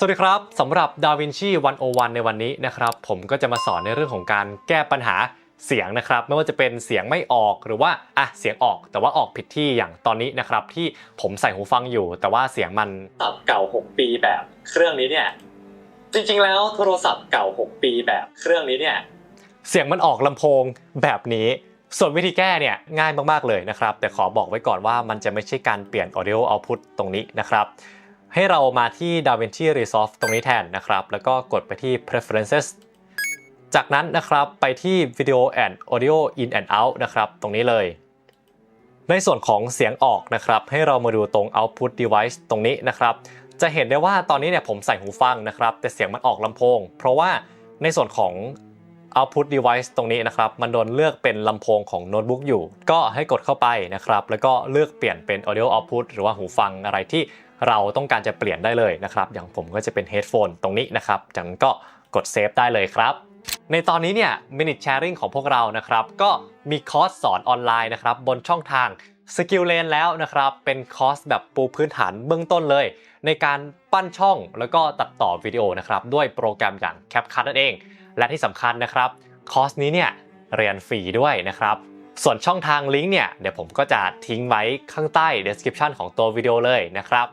สวัสดีครับสำหรับ DaVinci 101ในวันนี้นะครับ ผมก็จะมาสอนในเรื่องของการแก้ปัญหาเสียงนะครับ ไม่ว่าจะเป็นเสียงไม่ออกหรือว่าอะเสียงออกแต่ว่าออกผิดที่อย่างตอนนี้นะครับ ที่ผมใส่หูฟังอยู่ แต่ว่าเสียงมันตับเก่า 6 ปีแบบเครื่องนี้เนี่ยจริงๆ แล้วโทรศัพท์เก่า 6 ปีแบบเครื่องนี้เนี่ยเสียงมันออกลำโพงแบบนี้ส่วนวิธีแก้เนี่ยง่ายมากๆเลยนะครับ แต่ขอบอกไว้ก่อนว่ามันจะไม่ใช่การเปลี่ยน audio output ตรงนี้นะครับ ให้เรามาที่ DaVinci Resolve ตรงนี้แทนนะครับ แล้วก็กดไปที่ Preferences จากนั้นนะครับไปที่ Video and Audio In and Out นะครับตรงนี้เลย ในส่วนของเสียงออกนะครับ ให้เรามาดูตรง Output Device ตรงนี้นะครับ จะเห็นได้ว่าตอนนี้เนี่ยผมใส่หูฟังนะครับ แต่เสียงมันออกลำโพง เพราะว่าในส่วนของ output device ตรงนี้นะครับ มันโดนเลือกเป็นลำโพงของโน้ตบุ๊กอยู่ ก็ให้กดเข้าไปนะครับ แล้วก็เลือกเปลี่ยนเป็น audio output หรือว่าหูฟังอะไรที่ เราต้องการจะเปลี่ยนได้เลยนะครับ อย่างผมก็จะเป็น headphone ตรงนี้นะครับจากนั้นก็กด save ได้เลยครับ ในตอนนี้เนี่ย minute sharing ของพวกเรานะครับ ก็มีคอร์สสอนออนไลน์นะครับ บนช่องทาง Skill Lane แล้วนะครับ เป็นคอร์สแบบปูพื้นฐานเบื้องต้นเลย ในการปั้นช่องแล้วก็ตัดต่อวิดีโอนะครับ ด้วยโปรแกรมอย่าง CapCut นั่นเอง และที่สำคัญนะครับคอร์สนี้เนี่ยเรียนฟรีด้วยนะครับส่วนช่องทางลิงก์เนี่ยเดี๋ยวผมก็จะทิ้งไว้ข้างใต้ description ของตัววิดีโอเลยนะครับ